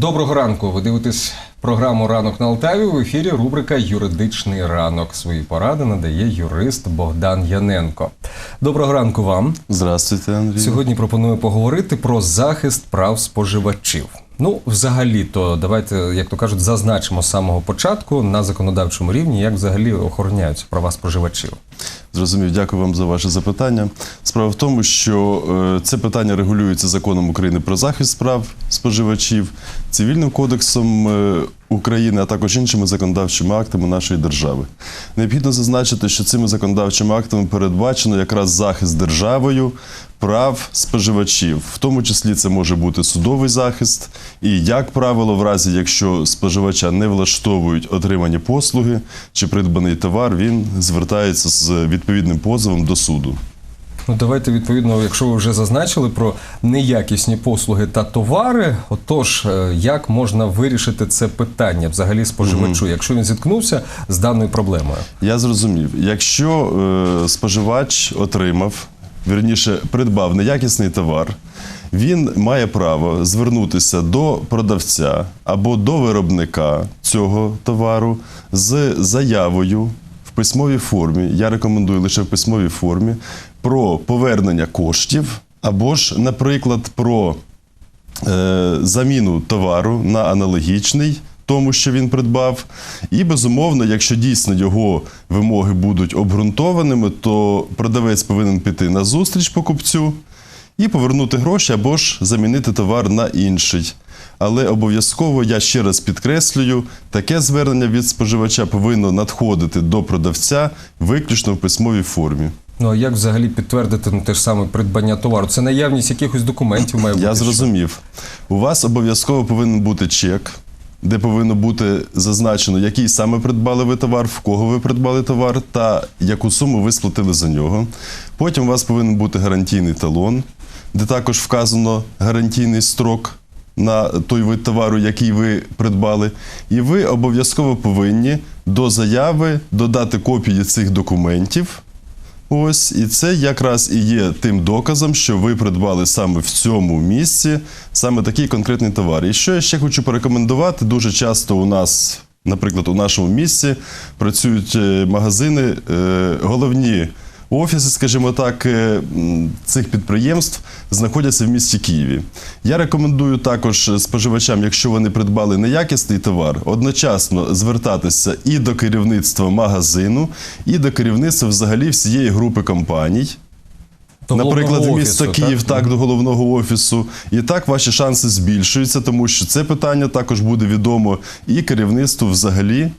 Доброго ранку. Ви дивитесь програму Ранок на Алтаві. В ефірі рубрика Юридичний ранок. Свої поради надає юрист Богдан Яненко. Доброго ранку вам. Здравствуйте, Андрій. Сьогодні пропоную поговорити про захист прав споживачів. Ну, взагалі, то давайте, як то кажуть, зазначимо з самого початку на законодавчому рівні, як взагалі охороняються права споживачів. Зрозумів, дякую вам за ваше запитання. Справа в тому, що е, це питання регулюється законом України про захист прав споживачів, цивільним кодексом е, України, а також іншими законодавчими актами нашої держави. Необхідно зазначити, що цими законодавчими актами передбачено якраз захист державою прав споживачів, в тому числі це може бути судовий захист, і як правило, в разі якщо споживача не влаштовують отримані послуги чи придбаний товар, він звертається з відповідним позовом до суду. Ну, давайте відповідно, якщо ви вже зазначили про неякісні послуги та товари, отож, е, як можна вирішити це питання взагалі споживачу, якщо він зіткнувся з даною проблемою? Я зрозумів, якщо е, споживач отримав, вірніше, придбав неякісний товар, він має право звернутися до продавця або до виробника цього товару з заявою письмовій формі. Я рекомендую лише в письмовій формі про повернення коштів, або ж, наприклад, про е, заміну товару на аналогічний. Тому, що він придбав, і безумовно, якщо дійсно його вимоги будуть обґрунтованими, то продавець повинен піти на зустріч покупцю і повернути гроші або ж замінити товар на інший. Але обов'язково я ще раз підкреслюю, таке звернення від споживача повинно надходити до продавця виключно в письмовій формі. Ну а як взагалі підтвердити ну, те ж саме придбання товару? Це наявність якихось документів має бути. Я зрозумів. У вас обов'язково повинен бути чек, де повинно бути зазначено, який саме придбали ви товар, в кого ви придбали товар та яку суму ви сплатили за нього. Потім у вас повинен бути гарантійний талон, де також вказано гарантійний строк. На той вид товару, який ви придбали, і ви обов'язково повинні до заяви додати копії цих документів. Ось, і це якраз і є тим доказом, що ви придбали саме в цьому місці саме такий конкретний товар. І що я ще хочу порекомендувати, дуже часто у нас, наприклад, у нашому місці працюють е, магазини, е, головні офіси, скажімо так, е, цих підприємств знаходяться в місті Києві. Я рекомендую також споживачам, якщо вони придбали неякісний товар, одночасно звертатися і до керівництва магазину, і до керівництва взагалі всієї групи компаній. Наприклад, місто офісу, Київ так? до головного офісу, і так ваші шанси збільшуються, тому що це питання також буде відомо і керівництву взагалі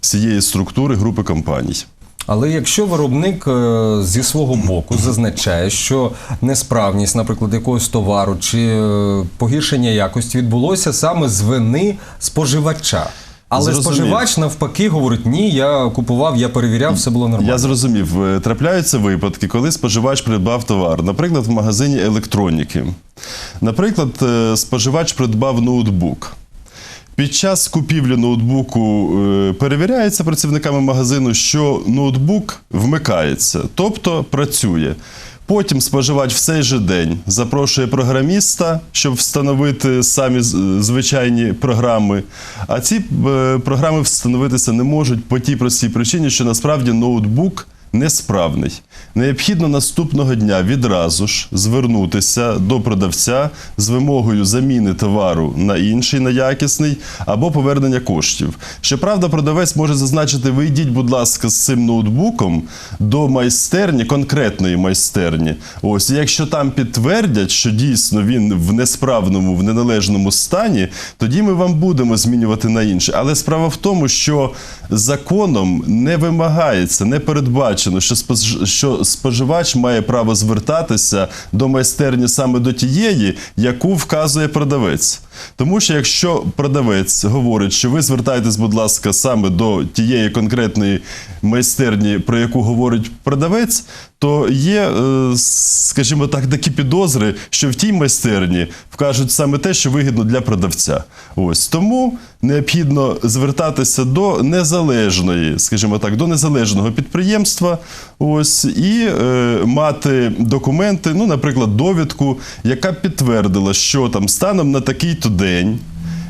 всієї структури групи компаній. Але якщо виробник е, зі свого боку зазначає, що несправність, наприклад, якогось товару чи е, погіршення якості відбулося саме з вини споживача. Але Зрозумів. споживач навпаки говорить: ні, я купував, я перевіряв, все було нормально. Я зрозумів, Е, трапляються випадки, коли споживач придбав товар, наприклад, в магазині електроніки. Наприклад, споживач придбав ноутбук. Під час купівлі ноутбуку е, перевіряється працівниками магазину, що ноутбук вмикається, тобто працює. Потім споживач в цей же день запрошує програміста, щоб встановити самі звичайні програми. А ці е, програми встановитися не можуть по тій простій причині, що насправді ноутбук несправний. Необхідно наступного дня відразу ж звернутися до продавця з вимогою заміни товару на інший, на якісний, або повернення коштів. Щоправда, продавець може зазначити: ви йдіть, будь ласка, з цим ноутбуком до майстерні, конкретної майстерні. Ось, якщо там підтвердять, що дійсно він в несправному, в неналежному стані, тоді ми вам будемо змінювати на інше. Але справа в тому, що законом не вимагається, не передбачено, що спож- що споживач має право звертатися до майстерні саме до тієї, яку вказує продавець. Тому що якщо продавець говорить, що ви звертаєтесь, будь ласка, саме до тієї конкретної майстерні, про яку говорить продавець, то є, е, скажімо так, такі підозри, що в тій майстерні вкажуть саме те, що вигідно для продавця. Ось тому необхідно звертатися до незалежної, скажімо так, до незалежного підприємства. Ось і е, мати документи, ну, наприклад, довідку, яка підтвердила, що там станом на такий-то день.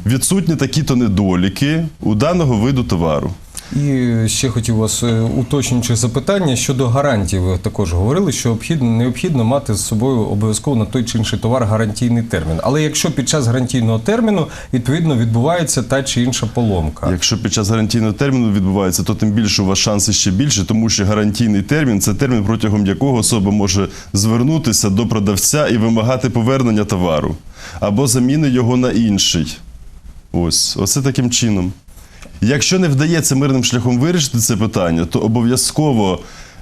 відсутні такі-то недоліки у даного виду товару. І ще хотів вас е, уточнюючи запитання щодо гарантій. Ви також говорили, що необхідно, необхідно мати з собою обов'язково на той чи інший товар гарантійний термін. Але якщо під час гарантійного терміну відповідно відбувається та чи інша поломка, Якщо під час гарантійного терміну відбувається, то тим більше у вас шанси ще більше, тому що гарантійний термін це термін, протягом якого особа може звернутися до продавця і вимагати повернення товару або заміни його на інший. Ось, оце таким чином. Якщо не вдається мирним шляхом вирішити це питання, то обов'язково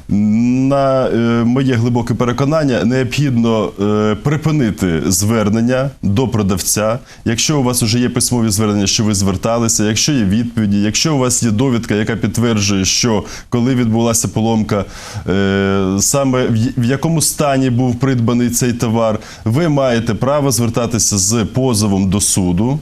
на е, моє глибоке переконання необхідно е, припинити звернення до продавця. Якщо у вас вже є письмові звернення, що ви зверталися, якщо є відповіді, якщо у вас є довідка, яка підтверджує, що коли відбулася поломка, е, саме в, в якому стані був придбаний цей товар, ви маєте право звертатися з позовом до суду.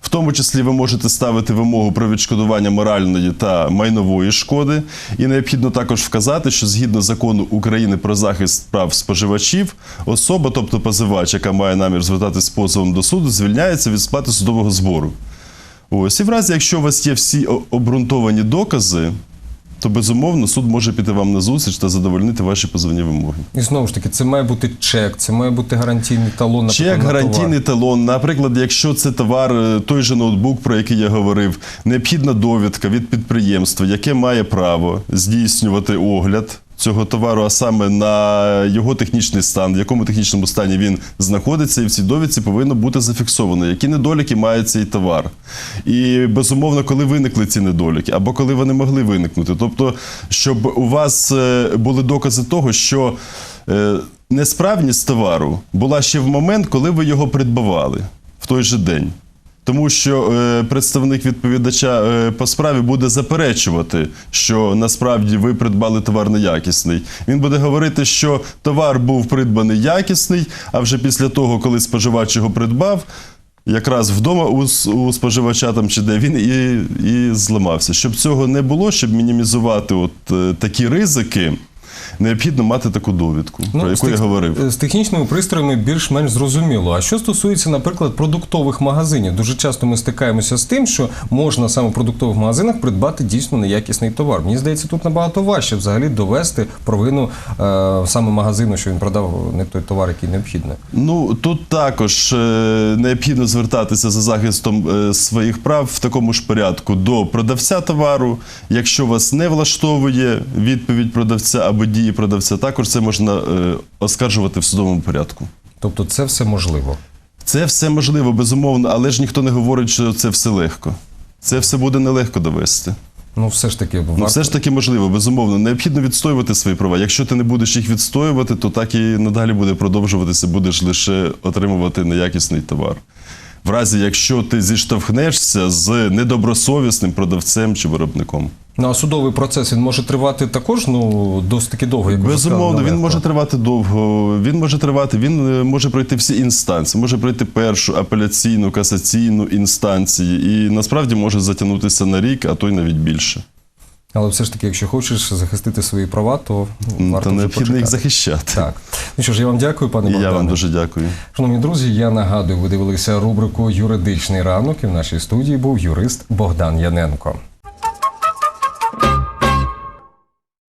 В тому числі ви можете ставити вимогу про відшкодування моральної та майнової шкоди. І необхідно також вказати, що згідно закону України про захист прав споживачів, особа, тобто позивач, яка має намір звертатись позовом до суду, звільняється від сплати судового збору. Ось і в разі, якщо у вас є всі обґрунтовані докази, то безумовно суд може піти вам на зустріч та задовольнити ваші позовні вимоги. і знову ж таки, це має бути чек, це має бути гарантійний талон Чек, на гарантійний товар. талон. Наприклад, якщо це товар, е, той же ноутбук, про який я говорив, необхідна довідка від підприємства, яке має право здійснювати огляд. Цього товару, а саме на його технічний стан, в якому технічному стані він знаходиться, і в цій довідці повинно бути зафіксовано, які недоліки має цей товар. І безумовно, коли виникли ці недоліки, або коли вони могли виникнути. Тобто, щоб у вас е, були докази того, що е, несправність товару була ще в момент, коли ви його придбавали в той же день. Тому що е, представник відповідача е, по справі буде заперечувати, що насправді ви придбали товар неякісний. Він буде говорити, що товар був придбаний якісний, а вже після того, коли споживач його придбав, якраз вдома у, у споживача там чи де він і, і зламався. Щоб цього не було, щоб мінімізувати от е, такі ризики, необхідно мати таку довідку, про яку я говорив. З технічними пристроями більш-менш зрозуміло. А що стосується, наприклад, продуктових магазинів, дуже часто ми стикаємося з тим, що можна саме в продуктових магазинах придбати дійсно неякісний товар. Мені здається, тут набагато важче взагалі довести провину е, саме магазину, що він продав не той товар, який необхідний. Ну тут також е, необхідно звертатися за захистом е, своїх прав в такому ж порядку до продавця товару. Якщо вас не влаштовує відповідь продавця або дії продавця, також це можна е, оскаржувати в судовому порядку. Тобто, це все можливо. Це все можливо, безумовно, але ж ніхто не говорить, що це все легко. Це все буде нелегко довести. Ну, все ж таки, Ну, все ж таки можливо, безумовно. Необхідно відстоювати свої права. Якщо ти не будеш їх відстоювати, то так і надалі буде продовжуватися, будеш лише отримувати неякісний товар. В разі, якщо ти зіштовхнешся з недобросовісним продавцем чи виробником. Ну, а судовий процес він може тривати також ну, досить таки довго. Як Безумовно, він може тривати довго. Він може тривати, він е, може пройти всі інстанції, може пройти першу апеляційну, касаційну інстанції, і насправді може затягнутися на рік, а то й навіть більше. Але все ж таки, якщо хочеш захистити свої права, то ну, варто Та необхідно їх захищати. Так. Ну що ж, я вам дякую, пане І я вам дуже дякую. Шановні друзі, я нагадую, ви дивилися рубрику Юридичний ранок і в нашій студії був юрист Богдан Яненко.